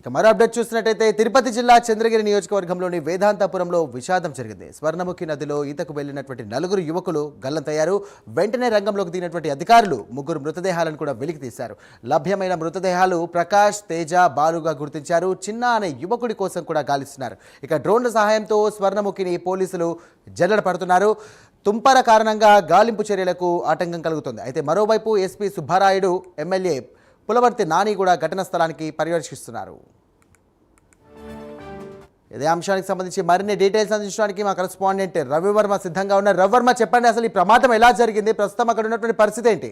ఇక మరో అప్డేట్ చూసినట్టయితే తిరుపతి జిల్లా చంద్రగిరి నియోజకవర్గంలోని వేదాంతపురంలో విషాదం జరిగింది. స్వర్ణముఖి నదిలో ఈతకు వెళ్ళినటువంటి నలుగురు యువకులు గల్లంతయ్యారు వెంటనే రంగంలోకి దిగినటువంటి అధికారులు ముగ్గురు మృతదేహాలను కూడా వెలికి తీశారు. లభ్యమైన మృతదేహాలు ప్రకాష్ తేజ బాలుగా గుర్తించారు. చిన్న అనే యువకుడి కోసం కూడా గాలిస్తున్నారు. ఇక డ్రోన్ల సహాయంతో స్వర్ణముఖిని పోలీసులు జల్లడ పడుతున్నారు. తుంపర కారణంగా గాలింపు చర్యలకు ఆటంకం కలుగుతుంది. అయితే మరోవైపు ఎస్పీ సుబ్బారాయుడు ఎమ్మెల్యే పులవర్తి నాని కూడా ఘటన స్థలానికి పర్యవేక్షిస్తున్నారు. ఇదే అంశానికి సంబంధించి మరిన్ని డీటెయిల్స్ అందించడానికి మా కరెస్పాండెంట్ రవివర్మ సిద్ధంగా ఉన్నారు. రవివర్మ చెప్పండి అసలు ఈ ప్రమాదం ఎలా జరిగింది? ప్రస్తుతం అక్కడ ఉన్నటువంటి పరిస్థితి ఏంటి?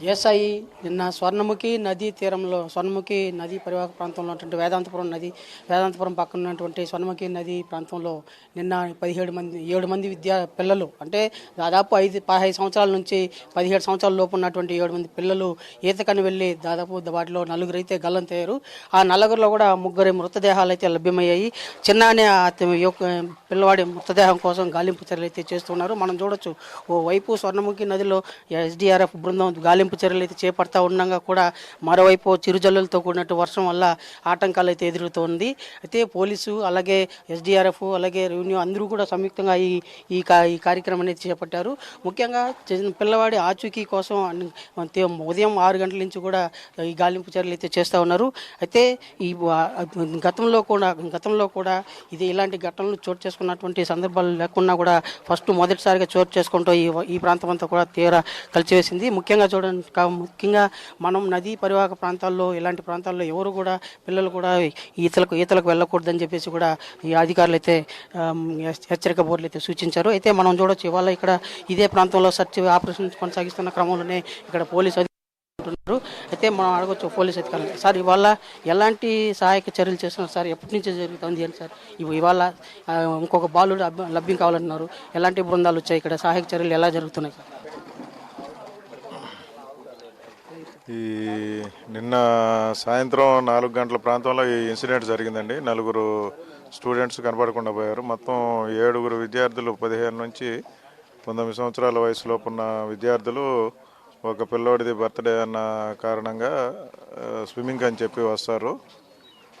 ఎస్ఐ నిన్న స్వర్ణముఖి నదీ తీరంలో స్వర్ణముఖి నదీ పరివాహక ప్రాంతంలో ఉన్నటువంటి వేదాంతపురం నది వేదాంతపురం పక్కన ఉన్నటువంటి స్వర్ణముఖి నది ప్రాంతంలో నిన్న పదిహేడు మంది ఏడు మంది విద్యా పిల్లలు అంటే దాదాపు ఐదు పదహైదు సంవత్సరాల నుంచి పదిహేడు సంవత్సరాల లోపు ఉన్నటువంటి ఏడు మంది పిల్లలు ఈతకని వెళ్ళి దాదాపు వాటిలో నలుగురు అయితే గల్లంతయ్యారు ఆ నలుగురిలో కూడా ముగ్గురి మృతదేహాలు అయితే లభ్యమయ్యాయి. చిన్న అనే ఆ పిల్లవాడి మృతదేహం కోసం గాలింపు చర్యలు అయితే చేస్తున్నారు. మనం చూడొచ్చు ఓ వైపు స్వర్ణముఖి నదిలో ఎస్డిఆర్ఎఫ్ బృందం గాలింపు చర్యలు అయితే చేపడతా ఉండగా కూడా మరోవైపు చిరుజల్లులతో కూడినట్టు వర్షం వల్ల ఆటంకాలు అయితే ఎదురుతోంది అయితే పోలీసు అలాగే ఎస్డిఆర్ఎఫ్ అలాగే రెవెన్యూ అందరూ కూడా సంయుక్తంగా ఈ ఈ ఈ కార్యక్రమం అనేది చేపట్టారు. ముఖ్యంగా పిల్లవాడి ఆచూకీ కోసం ఉదయం ఆరు గంటల నుంచి కూడా ఈ గాలింపు చర్యలు అయితే చేస్తూ ఉన్నారు. అయితే ఈ గతంలో కూడా గతంలో కూడా ఇది ఇలాంటి ఘటనలు చోటు చేసుకున్నటువంటి సందర్భాలు లేకున్నా కూడా ఫస్ట్ మొదటిసారిగా చోటు చేసుకుంటూ ఈ ఈ ప్రాంతం అంతా కూడా తీవ్ర కలిసివేసింది. ముఖ్యంగా చూడండి ముఖ్యంగా మనం నదీ పరివాహక ప్రాంతాల్లో ఇలాంటి ప్రాంతాల్లో ఎవరు కూడా పిల్లలు కూడా ఈతలకు ఈతలకు వెళ్ళకూడదని చెప్పేసి కూడా ఈ అధికారులు అయితే హెచ్చరిక బోర్డులు అయితే సూచించారు. అయితే మనం చూడొచ్చు ఇవాళ ఇక్కడ ఇదే ప్రాంతంలో సర్చ్ ఆపరేషన్ కొనసాగిస్తున్న క్రమంలోనే ఇక్కడ పోలీసు అంటున్నారు అయితే మనం అడగొచ్చు పోలీస్ అధికారులు సార్ ఇవాళ ఎలాంటి సహాయక చర్యలు చేస్తున్నారు? సార్ ఎప్పటి నుంచి జరుగుతుంది అని సార్? ఇవి ఇవాళ ఇంకొక బాలుడు లభ్యం కావాలంటున్నారు. ఎలాంటి బృందాలు వచ్చాయి? ఇక్కడ సహాయక చర్యలు ఎలా జరుగుతున్నాయి? సార్ ఈ నిన్న సాయంత్రం నాలుగు గంటల ప్రాంతంలో ఈ ఇన్సిడెంట్ జరిగిందండి. నలుగురు స్టూడెంట్స్ కనపడకుండా పోయారు. మొత్తం ఏడుగురు విద్యార్థులు పదిహేను నుంచి పంతొమ్మిది సంవత్సరాల వయసులోపు ఉన్న విద్యార్థులు ఒక పిల్లోడిది బర్త్డే అన్న కారణంగా స్విమ్మింగ్ అని చెప్పి వస్తారు.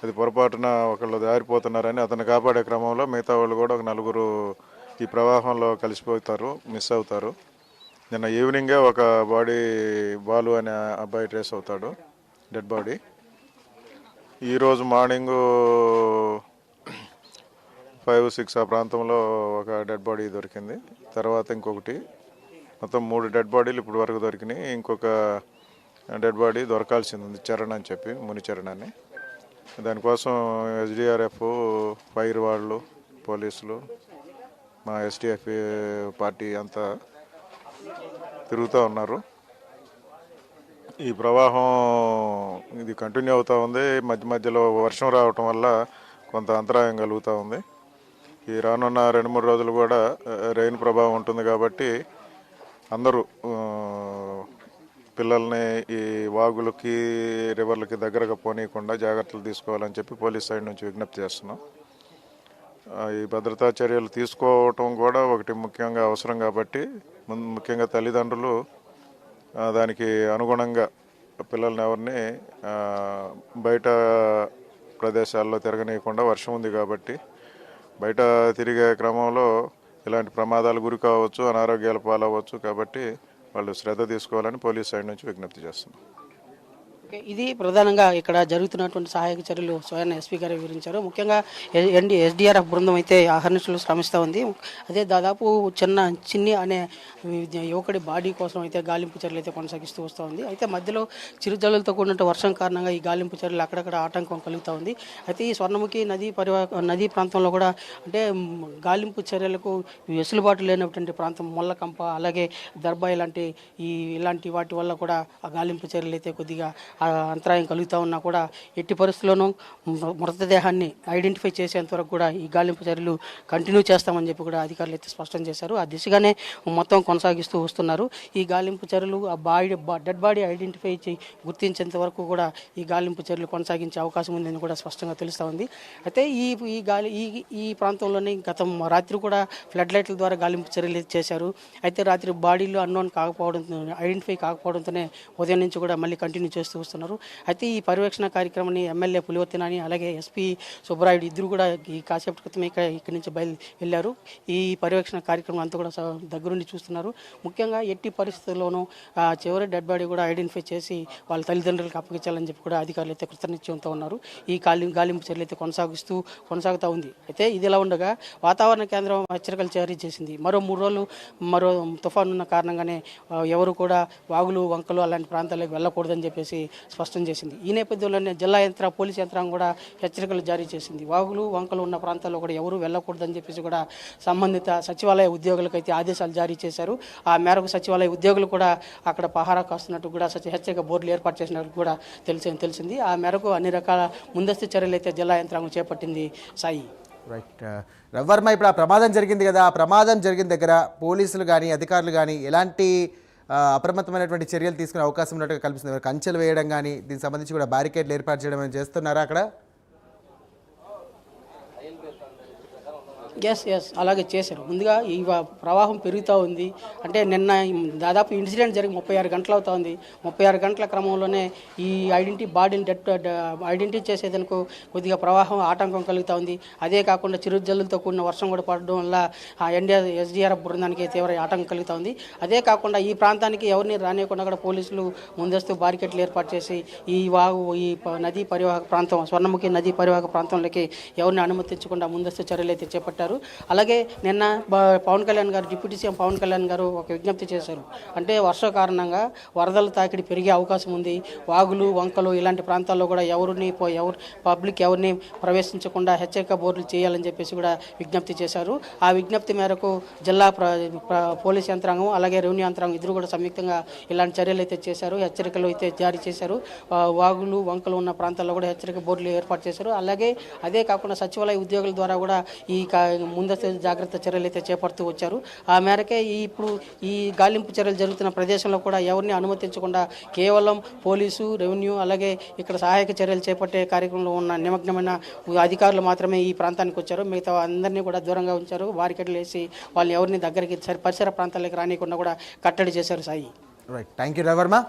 అది పొరపాటున ఒకళ్ళు దారిపోతున్నారని అతను కాపాడే క్రమంలో మిగతా వాళ్ళు కూడా ఒక నలుగురు ఈ ప్రవాహంలో కలిసిపోతారు మిస్ అవుతారు. నిన్న ఈవినింగే ఒక బాడీ బాలు అనే అబ్బాయి ట్రేస్ అవుతాడు డెడ్ బాడీ. ఈరోజు మార్నింగు ఫైవ్ సిక్స్ ఆ ప్రాంతంలో ఒక డెడ్ బాడీ దొరికింది. తర్వాత ఇంకొకటి మొత్తం మూడు డెడ్ బాడీలు ఇప్పుడు వరకు దొరికినాయి. ఇంకొక డెడ్ బాడీ దొరకాల్సింది ఉంది చరణ్ అని చెప్పి ముని చరణ్ అని. దానికోసం ఎస్డిఆర్ఎఫ్ ఫైర్ వాళ్ళు పోలీసులు మా ఎస్డిఎఫ్ పార్టీ అంతా తిరుగుతూ ఉన్నారు. ఈ ప్రవాహం ఇది కంటిన్యూ అవుతూ ఉంది. మధ్య మధ్యలో వర్షం రావటం వల్ల కొంత అంతరాయం కలుగుతూ ఉంది. ఈ రానున్న రెండు మూడు రోజులు కూడా రెయిన్ ప్రభావం ఉంటుంది కాబట్టి అందరూ పిల్లల్ని ఈ వాగులకి రివర్లకి దగ్గరగా పోనీయకుండా జాగ్రత్తలు తీసుకోవాలని చెప్పి పోలీస్ సైడ్ నుంచి విజ్ఞప్తి చేస్తున్నాం. ఈ భద్రతా చర్యలు తీసుకోవటం కూడా ఒకటి ముఖ్యంగా అవసరం కాబట్టి ముఖ్యంగా తల్లిదండ్రులు దానికి అనుగుణంగా పిల్లల్ని ఎవరిని బయట ప్రదేశాల్లో తిరగనీయకుండా వర్షం ఉంది కాబట్టి బయట తిరిగే క్రమంలో ఇలాంటి ప్రమాదాలు గురి కావచ్చు అనారోగ్యాల పాలవచ్చు కాబట్టి వాళ్ళు శ్రద్ధ తీసుకోవాలని పోలీస్ సైడ్ నుంచి విజ్ఞప్తి చేస్తున్నాం. ఓకే, ఇది ప్రధానంగా ఇక్కడ జరుగుతున్నటువంటి సహాయక చర్యలు స్వయం ఎస్పీ గారు వివరించారు. ముఖ్యంగా ఎన్డి ఎస్డిఆర్ఎఫ్ బృందం అయితే అహర్నిశలు శ్రమిస్తూ ఉంది. అదే దాదాపు చిన్న చిన్ని అనే యువకుడి బాడీ కోసం అయితే గాలింపు చర్యలు అయితే కొనసాగిస్తూ వస్తూ ఉంది. అయితే మధ్యలో చిరుజల్లులతో కూడిన వర్షం కారణంగా ఈ గాలింపు చర్యలు అక్కడక్కడ ఆటంకం కలుగుతూ ఉంది. అయితే ఈ స్వర్ణముఖి నదీ పరివా నదీ ప్రాంతంలో కూడా అంటే గాలింపు చర్యలకు వెసులుబాటు లేనటువంటి ప్రాంతం మొల్లకంప అలాగే దర్బాయి లాంటి ఈ ఇలాంటి వాటి వల్ల కూడా ఆ గాలింపు చర్యలు అయితే కొద్దిగా అంతరాయం కలుగుతూ ఉన్నా కూడా ఎట్టి పరిస్థితుల్లోనూ మృతదేహాన్ని ఐడెంటిఫై చేసేంత వరకు కూడా ఈ గాలింపు చర్యలు కంటిన్యూ చేస్తామని చెప్పి కూడా అధికారులు అయితే స్పష్టం చేశారు. ఆ దిశగానే మొత్తం కొనసాగిస్తూ వస్తున్నారు. ఈ గాలింపు చర్యలు ఆ బాడీ డెడ్ బాడీ ఐడెంటిఫై చేయి గుర్తించేంత వరకు కూడా ఈ గాలింపు చర్యలు కొనసాగించే అవకాశం ఉందని కూడా స్పష్టంగా తెలుస్తూ ఉంది. అయితే ఈ ఈ గాలి ఈ ఈ ప్రాంతంలోనే గత రాత్రి కూడా ఫ్లడ్ లైట్ల ద్వారా గాలింపు చర్యలు చేశారు. అయితే రాత్రి బాడీలు అన్నోన్ కాకపోవడం ఐడెంటిఫై కాకపోవడంతోనే ఉదయం నుంచి కూడా మళ్ళీ కంటిన్యూ చేస్తూ వస్తున్నారు అయితే ఈ పర్యవేక్షణ కార్యక్రమాన్ని ఎమ్మెల్యే పులివర్తినాని అలాగే ఎస్పీ సుబ్బరాయుడు ఇద్దరు కూడా ఈ కాసేపటి క్రితమే ఇక్కడ ఇక్కడి నుంచి బయలు వెళ్ళారు. ఈ పర్యవేక్షణ కార్యక్రమం అంతా కూడా దగ్గరుండి చూస్తున్నారు. ముఖ్యంగా ఎట్టి పరిస్థితుల్లోనూ చివరి డెడ్ బాడీ కూడా ఐడెంటిఫై చేసి వాళ్ళ తల్లిదండ్రులకు అప్పగించాలని చెప్పి కూడా అధికారులు అయితే కృతనిశ్చయంతో ఉన్నారు. ఈ గాలి గాలింపు చర్యలు అయితే కొనసాగిస్తూ కొనసాగుతూ ఉంది. అయితే ఇది ఇలా ఉండగా వాతావరణ కేంద్రం హెచ్చరికలు జారీ చేసింది. మరో మూడు రోజులు మరో తుఫాను ఉన్న కారణంగానే ఎవరు కూడా వాగులు వంకలు అలాంటి ప్రాంతాలకు వెళ్ళకూడదని చెప్పేసి స్పష్టం చేసింది. ఈ నేపథ్యంలోనే జిల్లా యంత్ర పోలీస్ యంత్రాంగం కూడా హెచ్చరికలు జారీ చేసింది. వాగులు వంకలు ఉన్న ప్రాంతాల్లో కూడా ఎవరూ వెళ్ళకూడదని చెప్పేసి కూడా సంబంధిత సచివాలయ ఉద్యోగులకైతే ఆదేశాలు జారీ చేశారు. ఆ మేరకు సచివాలయ ఉద్యోగులు కూడా అక్కడ పహారా కాస్తున్నట్టు కూడా సచి హెచ్చరిక బోర్డులు ఏర్పాటు చేసినట్టు కూడా తెలిసి తెలిసింది. ఆ మేరకు అన్ని రకాల ముందస్తు చర్యలు అయితే జిల్లా యంత్రాంగం చేపట్టింది సాయి. రైట్. రవివర్మ ఇప్పుడు ఆ ప్రమాదం జరిగింది కదా. ఆ ప్రమాదం జరిగిన దగ్గర పోలీసులు కానీ అధికారులు కానీ ఎలాంటి అప్రమత్తమైనటువంటి చర్యలు తీసుకునే అవకాశం ఉన్నట్టుగా కల్పిస్తుంది కంచెలు వేయడం కానీ దీనికి సంబంధించి కూడా బ్యారికేడ్లు ఏర్పాటు చేయడం చేస్తున్నారా అక్కడ? ఎస్ ఎస్ అలాగే చేశారు. ముందుగా ఈ ప్రవాహం పెరుగుతూ ఉంది. అంటే నిన్న దాదాపు ఇన్సిడెంట్ జరిగి ముప్పై ఆరు గంటలు అవుతా ఉంది. ముప్పై ఆరు గంటల క్రమంలోనే ఈ ఐడెంటిటీ బాడీని డెట్ ఐడెంటిటీ చేసేదనుకో కొద్దిగా ప్రవాహం ఆటంకం కలుగుతూ ఉంది. అదే కాకుండా చిరుజల్లులతో కూడిన వర్షం కూడా పడడం వల్ల ఎన్డీఆర్ ఎస్డీఆర్ఎఫ్ బృందానికి తీవ్ర ఆటంకం కలుగుతూ ఉంది. అదే కాకుండా ఈ ప్రాంతానికి ఎవరిని రానియకుండా కూడా పోలీసులు ముందస్తు బారికెట్లు ఏర్పాటు చేసి ఈ వాగు ఈ ప- నదీ పరివాహక ప్రాంతం స్వర్ణముఖి నదీ పరివాహక ప్రాంతంలోకి ఎవరిని అనుమతించకుండా ముందస్తు చర్యలు అయితే చేపట్టారు. అలాగే నిన్న పవన్ కళ్యాణ్ గారు డిప్యూటీ సీఎం పవన్ కళ్యాణ్ గారు ఒక విజ్ఞప్తి చేశారు. అంటే వర్ష కారణంగా వరదల తాకిడి పెరిగే అవకాశం ఉంది. వాగులు వంకలు ఇలాంటి ప్రాంతాల్లో కూడా ఎవరిని పో- ఎవరు పబ్లిక్ ఎవరిని ప్రవేశించకుండా హెచ్చరిక బోర్డులు చేయాలని చెప్పేసి కూడా విజ్ఞప్తి చేశారు. ఆ విజ్ఞప్తి మేరకు జిల్లా ప్ర పోలీస్ యంత్రాంగం అలాగే రెవెన్యూ యంత్రాంగం ఇద్దరు కూడా సంయుక్తంగా ఇలాంటి చర్యలు అయితే చేశారు. హెచ్చరికలు అయితే జారీ చేశారు. వాగులు వంకలు ఉన్న ప్రాంతాల్లో కూడా హెచ్చరిక బోర్డులు ఏర్పాటు చేశారు. అలాగే అదే కాకుండా సచివాలయ ఉద్యోగుల ద్వారా కూడా ఈ కా- ముందస్తు జాగ్రత్త చర్యలు అయితే చేపడుతూ వచ్చారు. ఆ మేరకే ఈ ఇప్పుడు ఈ గాలింపు చర్యలు జరుగుతున్న ప్రదేశంలో కూడా ఎవరిని అనుమతించకుండా కేవలం పోలీసు రెవెన్యూ అలాగే ఇక్కడ సహాయక చర్యలు చేపట్టే కార్యక్రమంలో ఉన్న నిమగ్నమైన అధికారులు మాత్రమే ఈ ప్రాంతానికి వచ్చారు. మిగతా అందరినీ కూడా దూరంగా ఉంచారు. వారికెట్లు వేసి వాళ్ళని ఎవరిని దగ్గరికి సరి- పరిసర ప్రాంతాలకు రానియకుండా కూడా కట్టడి చేశారు Sai. Right thank you Ravivarma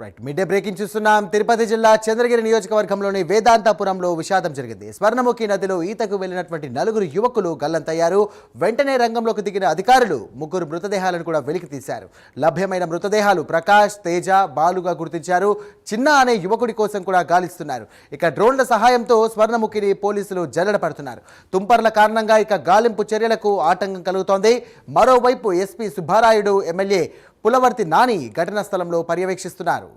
right mid day breaking చూస్తున్నాం. తిరుపతి జిల్లా చంద్రగిరి నియోజకవర్గంలోని వేదాంతపురంలో విషాదం జరిగింది. స్వర్ణముఖి నదిలో ఈతకు వెళ్ళినటువంటి నలుగురు యువకులు గల్లంతయ్యారు. వెంటనే రంగంలోకి దిగిన అధికారులు ముగ్గురు మృతదేహాలను కూడా వెలికి తీశారు. లభ్యమైన మృతదేహాలు ప్రకాష్ తేజ బాలుగా గుర్తించారు. చిన్న అనే యువకుడి కోసం కూడా గాలిస్తున్నారు. ఇక డ్రోన్ల సహాయంతో స్వర్ణముఖిని పోలీసులు జల్లడ పడుతున్నారు. తుంపర్ల కారణంగా ఇక గాలింపు చర్యలకు ఆటంకం కలుగుతోంది. మరోవైపు ఎస్పీ సుబ్బారాయుడు ఎమ్మెల్యే పులవర్తి నాని ఘటనా స్థలంలో పర్యవేక్షిస్తున్నారు.